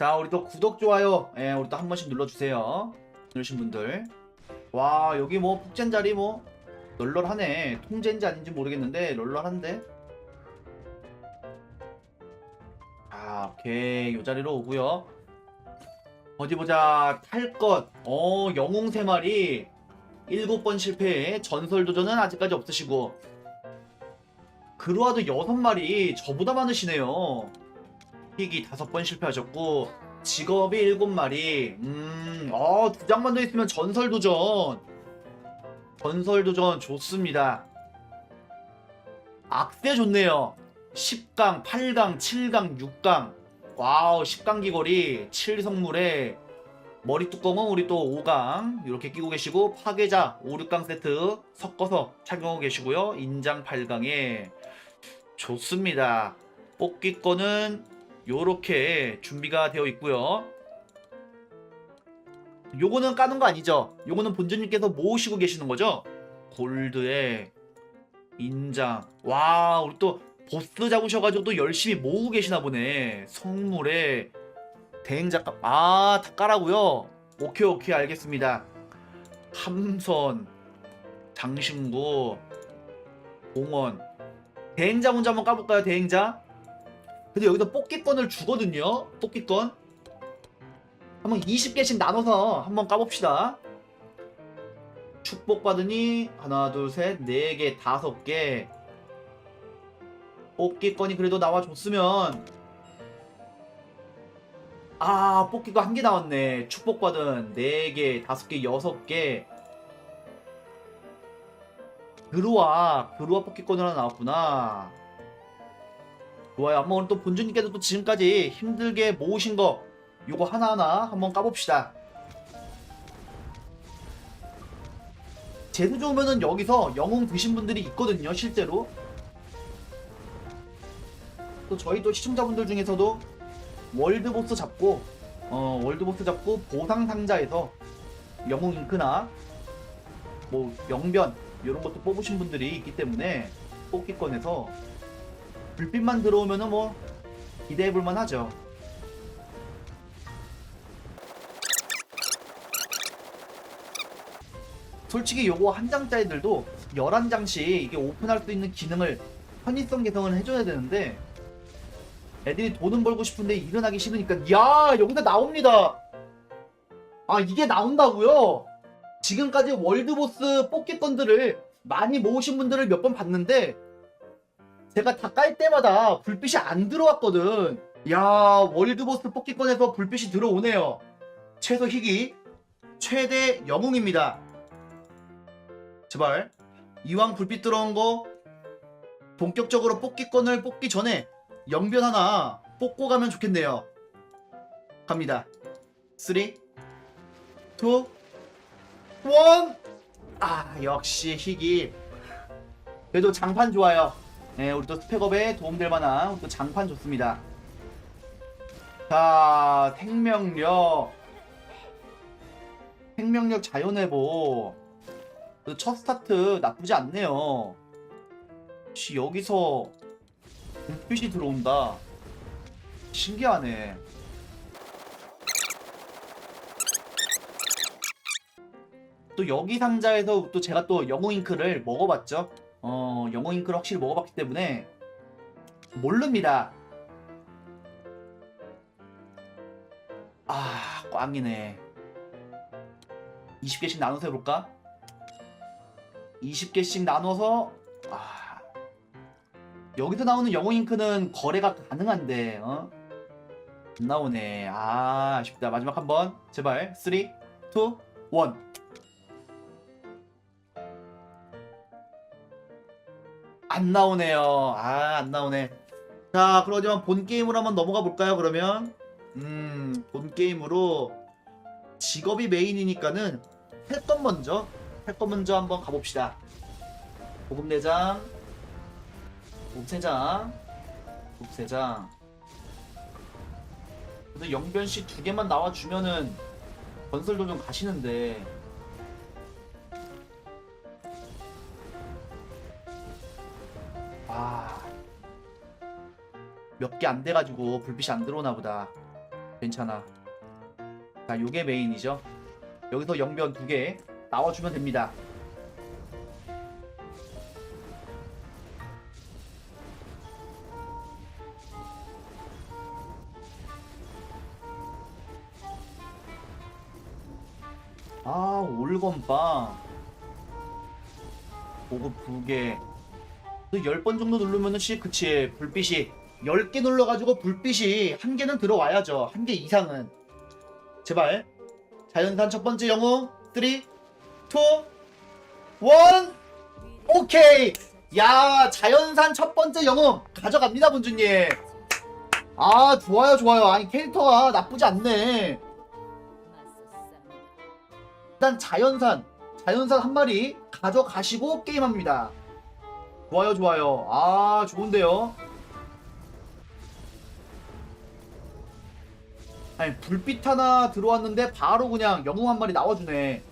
자, 우리 또 구독, 좋아요, 예, 우리 또 한 번씩 눌러주세요. 누르신 분들. 와, 여기 뭐, 폭젠 자리 뭐, 널널하네. 통젠지 아닌지 모르겠는데, 널널한데? 아, 오케이. 요 자리로 오고요 어디 보자. 탈 것. 어, 영웅 세 마리. 일곱 번 실패. 전설 도전은 아직까지 없으시고. 그루아도 여섯 마리. 저보다 많으시네요. 희기 다섯 번 실패하셨고. 직업이 일곱 마리. 음, 어, 두 장만 더 있으면 전설 도전. 전설 도전 좋습니다. 악세 좋네요. 10강, 8강, 7강, 6강. 와우, 10강 귀걸이, 7성물에 머리 뚜껑은 우리 또 5강 이렇게 끼고 계시고 파괴자 5, 6강 세트 섞어서 착용하고 계시고요. 인장 8강에 좋습니다. 뽑기 거는 요렇게 준비가 되어 있고요. 요거는 까는 거 아니죠? 요거는 본주님께서 모으시고 계시는 거죠? 골드에 인장. 와, 우리 또 보스 잡으셔가지고 또 열심히 모으고 계시나 보네. 성물에 대행작가. 아, 다 까라고요? 오케이, 오케이, 알겠습니다. 함선, 장신구, 공원. 대행자 먼저 한번 까볼까요, 대행자? 근데 여기서 뽑기권을 주거든요. 뽑기권. 한번 20개씩 나눠서 한번 까봅시다. 축복 받으니 하나 둘 셋 네 개 다섯 개 뽑기권이 그래도 나와줬으면 아 뽑기가 한 개 나왔네 축복 받은 네 개 다섯 개 여섯 개 그루와 그루와 뽑기권 하나 나왔구나 좋아요. 한번 오늘 또 본주님께서 또 지금까지 힘들게 모으신 거 요거 하나하나 한번 까봅시다. 재수 좋으면은 여기서 영웅 드신 분들이 있거든요 실제로. 또 저희 또 시청자분들 중에서도 월드보스 잡고 어 월드보스 잡고 보상 상자에서 영웅 잉크나 뭐 영변 이런 것도 뽑으신 분들이 있기 때문에 뽑기권에서 불빛만 들어오면은 뭐 기대해 볼만 하죠. 솔직히 요거 한 장짜리들도 11장씩 이게 오픈할 수 있는 기능을 편의성 개선을 해줘야 되는데 애들이 돈은 벌고 싶은데 일은 하기 싫으니까 야 여기다 나옵니다 아 이게 나온다고요? 지금까지 월드보스 뽑기 건들을 많이 모으신 분들을 몇 번 봤는데 제가 다 깔 때마다 불빛이 안 들어왔거든 야 월드보스 뽑기건에서 불빛이 들어오네요 최소 희귀 최대 영웅입니다 제발 이왕 불빛 들어온 거 본격적으로 뽑기권을 뽑기 전에 영변 하나 뽑고 가면 좋겠네요. 갑니다. 3, 2, 1. 아, 역시 희귀. 그래도 장판 좋아요. 네, 우리 또 스펙업에 도움될 만한 또 장판 좋습니다. 자, 생명력. 생명력 자연회복. 그첫 스타트 나쁘지 않네요. 혹시 여기서 불빛이 들어온다. 신기하네. 또 여기 상자에서 또 제가 또 영웅 잉크를 먹어봤죠. 어, 영웅 잉크를 확실히 먹어봤기 때문에 모릅니다. 아, 꽝이네. 20개씩 나눠서 해볼까? 20개씩 나눠서 아 여기서 나오는 영웅 잉크는 거래가 가능한데 어? 안 나오네 아 아쉽다 마지막 한 번 제발 3 2 1 안 나오네요 아 안 나오네 자 그러지만 본 게임으로 한번 넘어가 볼까요 그러면 음 본 게임으로 직업이 메인이니까는 할것 먼저 할것 먼저 한번 가봅시다. 보급 내장, 곱세장, 곱세장. 근데 영변 씨 두 개만 나와 주면은 건설도 좀 가시는데. 몇 개 안 돼가지고 불빛이 안 들어오나 보다. 괜찮아. 자, 요게 메인이죠. 여기서 영변 두 개 나와주면 됩니다. 아, 올건빵. 보급 두 개. 10번 정도 누르면은 씨, 그치. 불빛이 10개 눌러가지고 불빛이 한 개는 들어와야죠. 한 개 이상은. 제발. 자연산 첫 번째 영웅. 3, 2, 1. 오케이. 야, 자연산 첫 번째 영웅 가져갑니다, 본주님. 아, 좋아요, 좋아요. 아니, 캐릭터가 나쁘지 않네. 일단 자연산, 자연산 한 마리 가져가시고 게임합니다. 좋아요, 좋아요. 아, 좋은데요. 아니, 불빛 하나 들어왔는데 바로 그냥 영웅 한 마리 나와주네.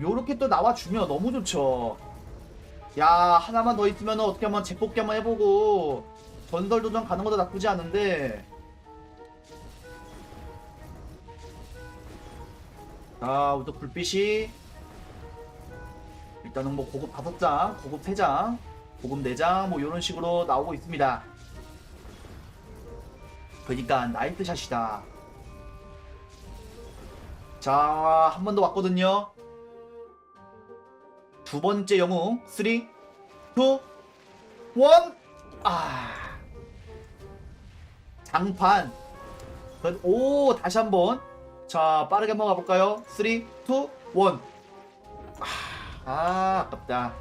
요렇게 또 나와주면 너무 좋죠. 야, 하나만 더 있으면 어떻게 한번 재뽑기 한번 해보고 전설 도전 가는 것도 나쁘지 않은데. 자, 또 불빛이 일단은 뭐 고급 5장, 고급 3장, 고급 4장 뭐 이런 식으로 나오고 있습니다. 그러니까 나이트 샷이다. 자, 한 번 더 왔거든요. 두 번째 영웅 3 2 1 아. 장판. 그- 오, 다시 한번. 자, 빠르게 한번 가볼까요? 3 2 1 아, 아, 아깝다.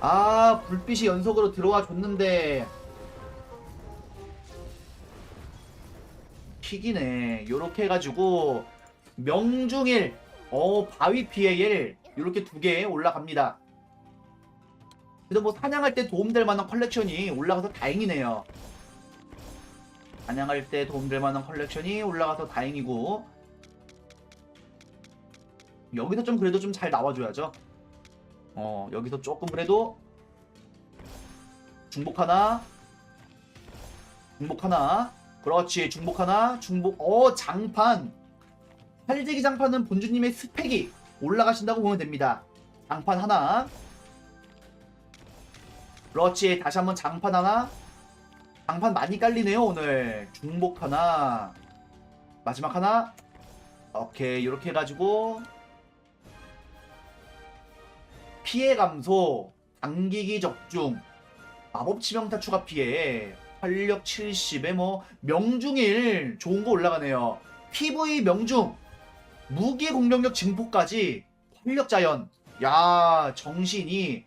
아, 불빛이 연속으로 들어와 줬는데 킥이네. 요렇게 해가지고 명중일, 어 바위 피해 1 요렇게 두 개 올라갑니다. 그래도 뭐 사냥할 때 도움될 만한 컬렉션이 올라가서 다행이네요. 사냥할 때 도움될 만한 컬렉션이 올라가서 다행이고 여기서 좀 그래도 좀 잘 나와줘야죠. 어 여기서 조금 그래도 중복 하나 중복 하나 그렇지. 중복 하나? 중복 어 장판. 팔재기 장판은 본주님의 스펙이 올라가신다고 보면 됩니다. 장판 하나. 그렇지. 다시 한번 장판 하나. 장판 많이 깔리네요 오늘. 중복 하나. 마지막 하나. 오케이. 이렇게 해가지고 피해 감소 당기기 적중 마법 치명타 추가 피해 활력 70에 뭐 명중일 좋은 거 올라가네요. PV 명중 무기 공격력 증폭까지 활력 자연 야 정신이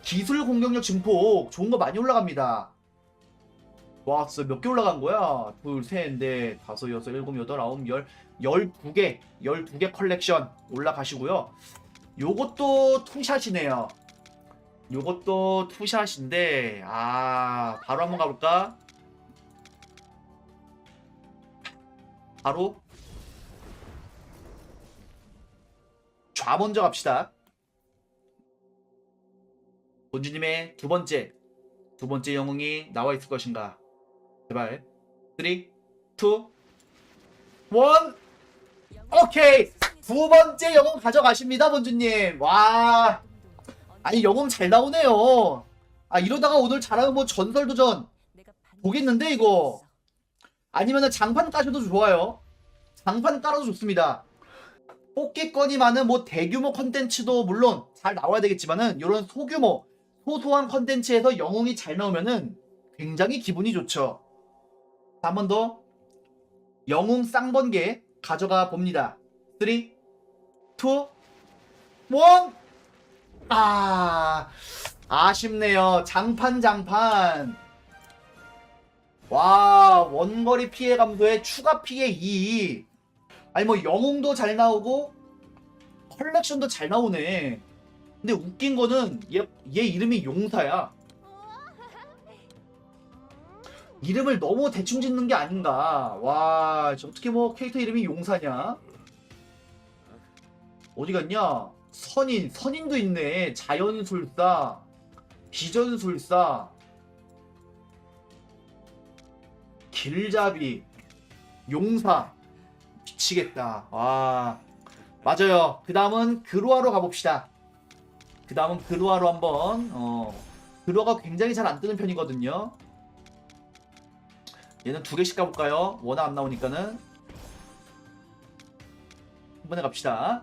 기술 공격력 증폭 좋은 거 많이 올라갑니다. 와 진짜 몇 개 올라간 거야? 둘, 셋, 넷, 다섯, 여섯, 일곱, 여덟, 아홉, 열, 열두 개, 열두 개 컬렉션 올라가시고요. 요것도 투샷이네요. 요것도 투샷인데 아 바로 한번 가볼까? 바로 좌 먼저 갑시다. 본주님의 두 번째 두 번째 영웅이 나와 있을 것인가? 제발 3, 2, 1 오케이 두 번째 영웅 가져가십니다 본주님 와 아니 영웅 잘 나오네요. 아 이러다가 오늘 잘하면 뭐 전설도전 보겠는데 이거 아니면은 장판 까셔도 좋아요. 장판 깔아도 좋습니다. 뽑기건이 많은 뭐 대규모 컨텐츠도 물론 잘 나와야 되겠지만은 이런 소규모 소소한 컨텐츠에서 영웅이 잘 나오면은 굉장히 기분이 좋죠. 한 번 더 영웅 쌍번개 가져가 봅니다. 3, 2, 1 아, 아쉽네요. 장판, 장판. 와, 원거리 피해 감도에 추가 피해 2. 아니, 뭐, 영웅도 잘 나오고, 컬렉션도 잘 나오네. 근데 웃긴 거는, 얘, 얘 이름이 용사야. 이름을 너무 대충 짓는 게 아닌가. 와, 저 어떻게 뭐 캐릭터 이름이 용사냐? 어디 갔냐? 선인, 선인도 있네. 자연술사, 비전술사. 길잡이, 용사 미치겠다. 와 맞아요. 그 다음은 그루아로 가봅시다. 그 다음은 그루아로 한번 어 그루아가 굉장히 잘 안 뜨는 편이거든요. 얘는 두 개씩 가볼까요? 워낙 안 나오니까는 한 번에 갑시다.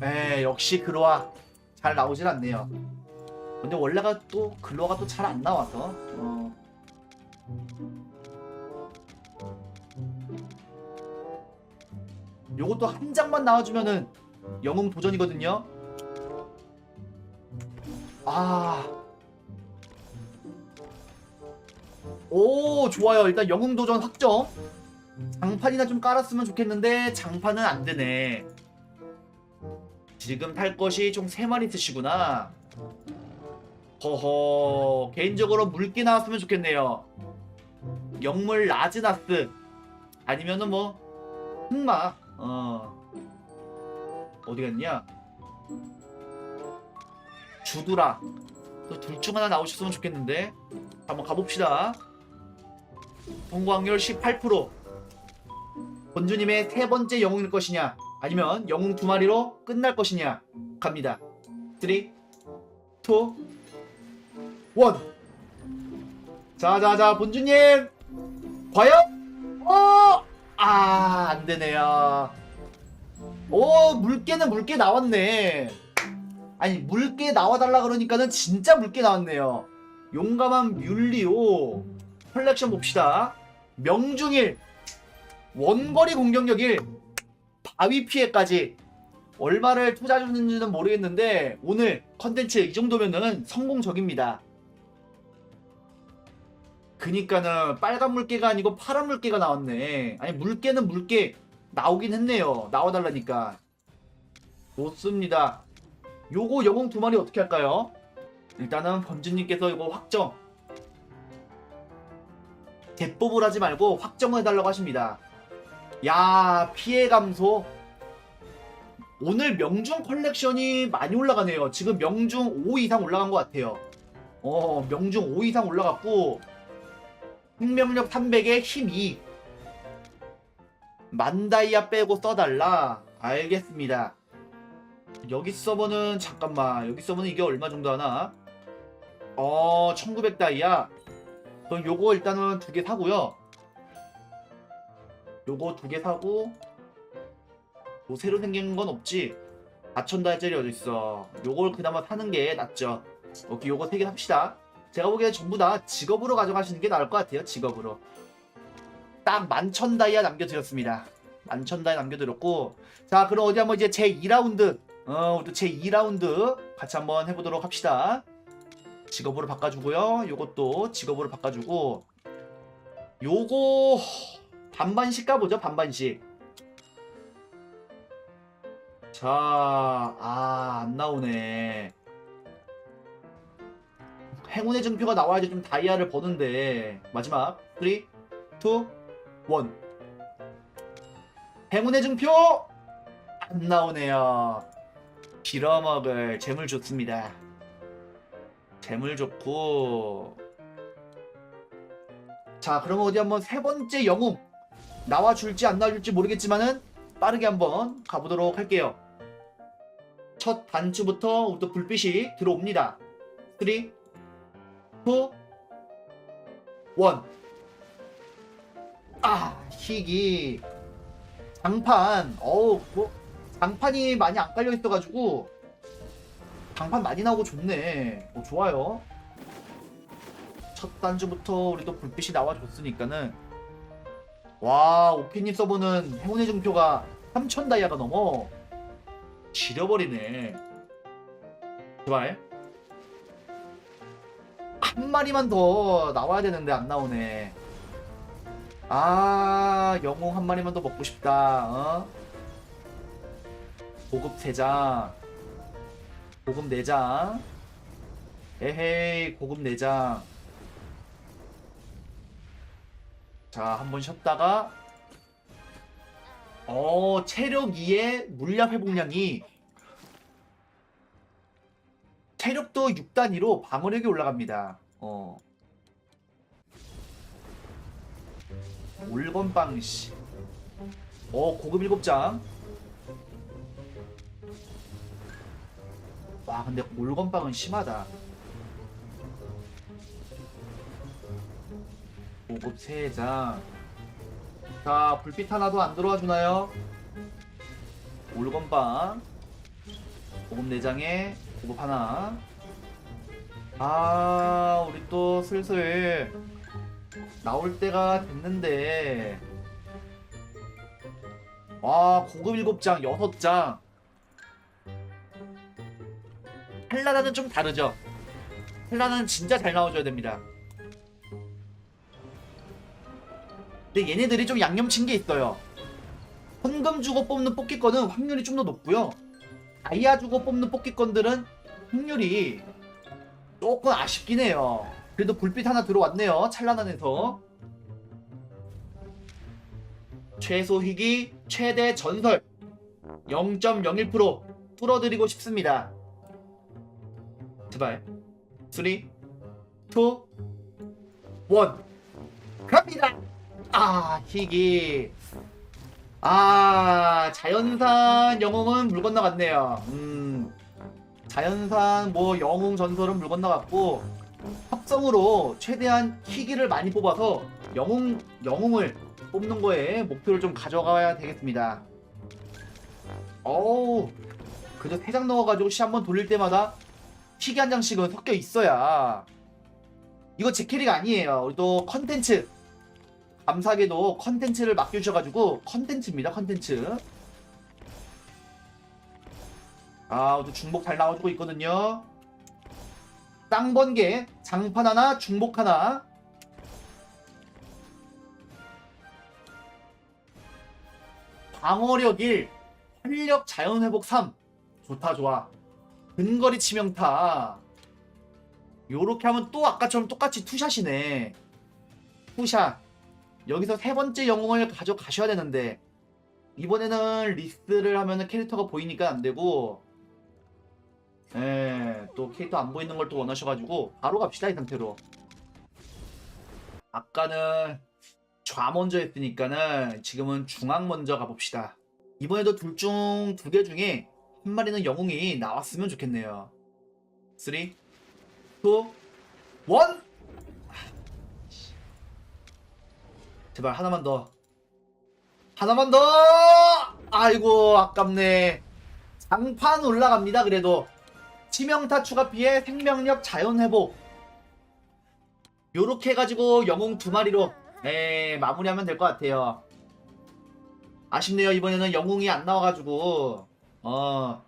네, 역시 글로아 잘 나오질 않네요. 근데 원래가 또 글로아가 또 잘 안 나와서 어. 요것도 한 장만 나와주면은 영웅 도전이거든요. 아, 오 좋아요. 일단 영웅 도전 확정. 장판이나 좀 깔았으면 좋겠는데 장판은 안 되네. 지금 탈 것이 총 3마리 쓰시구나. 허허, 개인적으로 물기 나왔으면 좋겠네요. 영물 라즈나스. 아니면은 뭐, 흑마. 어. 어디 갔냐? 주두라. 또둘중 하나 나오셨으면 좋겠는데. 한번 가봅시다. 확률 18%. 본주님의 세 번째 영웅일 것이냐? 아니면 영웅 두 마리로 끝날 것이냐? 갑니다. 3, 2, 1. 자자자 본주님 과연? 어! 아 안되네요. 오 물개는 물개 나왔네. 아니 물개 나와달라 그러니까는 진짜 물개 나왔네요. 용감한 뮬리오 컬렉션 봅시다. 명중일 원거리 공격력 1 바위 피해까지 얼마를 투자해줬는지는 모르겠는데 오늘 컨텐츠 이 정도면은 성공적입니다. 그니까는 빨간 물개가 아니고 파란 물개가 나왔네. 아니 물개는 물개 나오긴 했네요. 나와달라니까. 좋습니다. 요거 영웅 두 마리 어떻게 할까요? 일단은 범주님께서 이거 확정. 대법을 하지 말고 확정을 해달라고 하십니다. 야 피해 감소. 오늘 명중 컬렉션이 많이 올라가네요. 지금 명중 5 이상 올라간 것 같아요. 어 명중 5 이상 올라갔고 생명력 300에 힘 2. 만다이아 빼고 써달라. 알겠습니다. 여기 서버는 잠깐만 여기 서버는 이게 얼마 정도 하나? 어 1900다이아. 그럼 요거 일단은 두 개 사고요. 요거 두 개 사고 뭐 새로 생긴 건 없지? 4천달짜리 어딨어? 요걸 그나마 사는 게 낫죠. 오케이 요거 세 개 삽시다. 제가 보기엔 전부 다 직업으로 가져가시는 게 나을 것 같아요 직업으로. 딱 만천 다이아 남겨드렸습니다. 만천 다이아 남겨드렸고 자 그럼 어디 한번 이제 제 2라운드 어, 또제 2라운드 같이 한번 해보도록 합시다. 직업으로 바꿔주고요. 요것도 직업으로 바꿔주고 요거 반반씩 가보죠 반반씩 자, 아, 안 나오네. 행운의 증표가 나와야지 좀 다이아를 버는데. 마지막. 3, 2, 1. 행운의 증표! 안 나오네요. 빌어먹을 재물 좋습니다. 재물 좋고. 자, 그러면 어디 한번 세 번째 영웅. 나와줄지 안 나와줄지 모르겠지만은 빠르게 한번 가보도록 할게요. 첫 단추부터 우리 또 불빛이 들어옵니다. 3, 2, 1. 아, 희귀. 장판. 어우, 뭐, 장판이 많이 안 깔려 있어가지고, 장판 많이 나오고 좋네. 어, 좋아요. 첫 단추부터 우리 또 불빛이 나와줬으니까는, 와, 오피님 서버는 행운의 증표가 3000 다이아가 넘어. 지려버리네. 제발. 한 마리만 더 나와야 되는데 안 나오네. 아, 영웅 한 마리만 더 먹고 싶다. 어? 고급 3장. 고급 4장. 에헤이, 고급 4장. 자, 한번 쉬었다가 어, 체력 2에 물약 회복량이 체력도 6단위로 방어력이 올라갑니다. 어. 올건빵 씨. 어 고급 일곱 장. 와 근데 올건빵은 심하다. 고급 세 장. 자 불빛 하나도 안 들어와 주나요? 올건빵. 고급 네 장에 고급 하나. 아 우리 또 슬슬 나올 때가 됐는데 와 고급 7장 6장 헬라나는 좀 다르죠 헬라나는 진짜 잘 나와줘야 됩니다 근데 얘네들이 좀 양념친 게 있어요. 헌금 주고 뽑는 뽑기권은 확률이 좀 더 높고요. 다이아 주고 뽑는 뽑기권들은 확률이 조금 아쉽긴 해요. 그래도 불빛 하나 들어왔네요 찰나난에서. 최소 희귀 최대 전설. 0.01% 뚫어드리고 싶습니다. 제발. 3 2 1 갑니다 아 희귀 아 자연산 영웅은 물 건너갔네요 음 자연산 뭐 영웅 전설은 물 건너갔고 합성으로 최대한 희귀를 많이 뽑아서 영웅 영웅을 뽑는 거에 목표를 좀 가져가야 되겠습니다. 어우 그저 세 장 넣어가지고 시 한 번 돌릴 때마다 희귀 한 장씩은 섞여 있어야 이거 제 캐리가 아니에요. 우리 또 컨텐츠 감사하게도 컨텐츠를 맡겨주셔가지고 컨텐츠입니다. 컨텐츠 아, 또 중복 잘 나와주고 있거든요. 쌍번개, 장판 하나, 중복 하나. 방어력 1, 활력 자연회복 3. 좋다, 좋아. 근거리 치명타. 요렇게 하면 또 아까처럼 똑같이 투샷이네. 투샷. 여기서 세 번째 영웅을 가져가셔야 되는데, 이번에는 리스를 하면은 캐릭터가 보이니까 안 되고, 예, 또 캐릭터 안 보이는 걸 또 원하셔가지고 바로 갑시다 이 상태로. 아까는 좌 먼저 했으니까는 지금은 중앙 먼저 가봅시다. 이번에도 둘 중 두 개 중에 한 마리는 영웅이 나왔으면 좋겠네요. 3, 2, 1. 제발 하나만 더. 하나만 더! 아이고 아깝네. 장판 올라갑니다 그래도. 치명타 추가 피해 생명력 자연 회복 요렇게 해가지고 영웅 두 마리로 네, 마무리하면 될 것 같아요 아쉽네요 이번에는 영웅이 안 나와가지고 어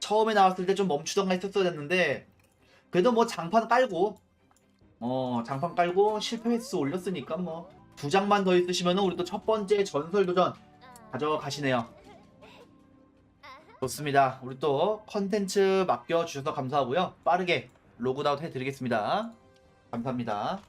처음에 나왔을 때 좀 멈추던가 했었어야 됐는데 그래도 뭐 장판 깔고 어 장판 깔고 실패 횟수 올렸으니까 뭐 두 장만 더 있으시면 우리 또 첫 번째 전설 도전 가져가시네요 좋습니다. 우리 또 컨텐츠 맡겨주셔서 감사하고요. 빠르게 로그아웃 해드리겠습니다. 감사합니다.